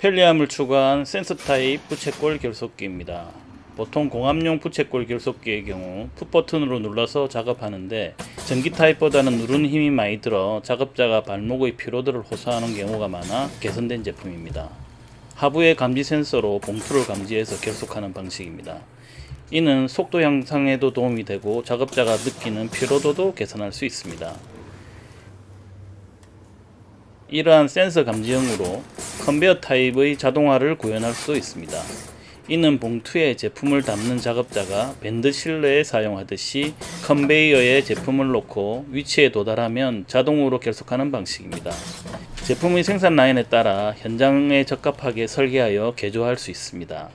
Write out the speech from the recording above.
편리함을 추가한 센서 타입 부채꼴 결속기입니다. 보통 공압용 부채꼴 결속기의 경우 풋 버튼으로 눌러서 작업하는데 전기 타입보다는 누르는 힘이 많이 들어 작업자가 발목의 피로도를 호소하는 경우가 많아 개선된 제품입니다. 하부의 감지 센서로 봉투를 감지해서 결속하는 방식입니다. 이는 속도 향상에도 도움이 되고 작업자가 느끼는 피로도도 개선할 수 있습니다. 이러한 센서 감지형으로 컨베어 타입의 자동화를 구현할 수 있습니다. 이는 봉투에 제품을 담는 작업자가 밴드 실내에 사용하듯이 컨베이어에 제품을 놓고 위치에 도달하면 자동으로 결속하는 방식입니다. 제품의 생산 라인에 따라 현장에 적합하게 설계하여 개조할 수 있습니다.